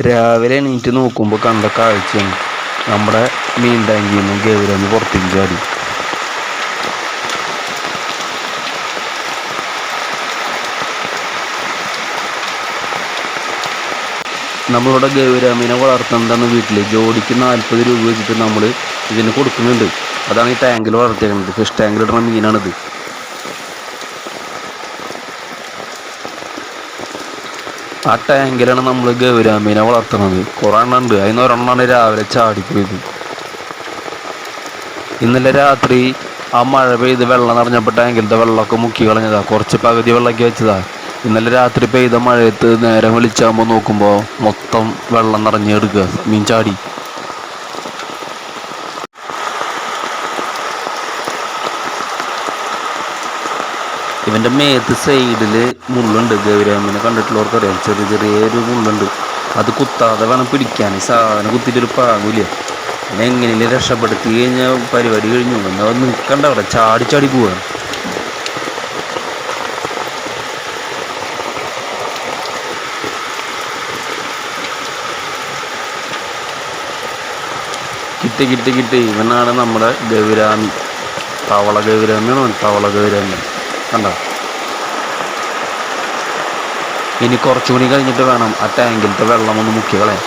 രാവിലെ എണീറ്റ് നോക്കുമ്പോൾ കണ്ട കാഴ്ചയാണ് നമ്മുടെ മീൻ ടാങ്കിൽ നിന്ന് ഗൗരവന്ന് പുറത്തേക്ക് ചാടി. നമ്മളിവിടെ ഗൗരാമീനെ വളർത്തുന്നതാണ് വീട്ടിൽ ജോഡിക്ക് നാൽപ്പത് രൂപ വെച്ചിട്ട് നമ്മൾ ഇതിന് കൊടുക്കുന്നുണ്ട്. അതാണ് ഈ ടാങ്കിൽ വളർത്തിയേക്കുന്നത്. ഫിഷ് ടാങ്കിൽ ഇടുന്ന മീനാണിത്. ആ ടാങ്കിലാണ് നമ്മൾ ഗൗരാമീനെ വളർത്തുന്നത്. കുറേ എണ്ണം ഉണ്ട്. അതിന് ഒരെണ്ണമാണ് രാവിലെ ചാടിപ്പോയത് ഇന്നലെ രാത്രി ആ മഴ പെയ്ത് വെള്ളം നിറഞ്ഞപ്പോൾ ടാങ്കിലത്തെ വെള്ളമൊക്കെ മുക്കി കളഞ്ഞതാ. കുറച്ച് പകുതി വെള്ളമൊക്കെ വെച്ചതാ. ഇന്നലെ രാത്രി പെയ്ത മഴയത്ത് നേരം വിളിച്ചാകുമ്പോൾ നോക്കുമ്പോൾ മൊത്തം വെള്ളം നിറഞ്ഞെടുക്കുക മീൻ ചാടി. ഇവന്റെ മേത്ത് സൈഡിൽ മുള്ളുണ്ട് ഗൗരാമിനെ കണ്ടിട്ടുള്ളവർക്കറിയാം. ചെറിയ ചെറിയൊരു മുള്ളുണ്ട്. അത് കുത്താതെ വേണം പിടിക്കാൻ. സാധനം കുത്തിയിട്ടൊരു പാകില്ല പിന്നെ എങ്ങനെയും രക്ഷപ്പെടുത്തി കഴിഞ്ഞാൽ പരിപാടി കഴിഞ്ഞു. എന്നാൽ നിൽക്കണ്ട അവിടെ. ചാടി ചാടി പോവാണ് കിട്ടി കിട്ടി കിട്ടി. ഇവനാണ് നമ്മുടെ ഗൗരാമി. തവള ഗൗരാമിയാണ്? തവള ഗൗരാമി കണ്ടോ? ഇനി കുറച്ചുകൂടി കഴിഞ്ഞിട്ട് വേണം ആ ടാങ്കിലത്തെ വെള്ളം ഒന്ന് മുക്കി കളയാൻ.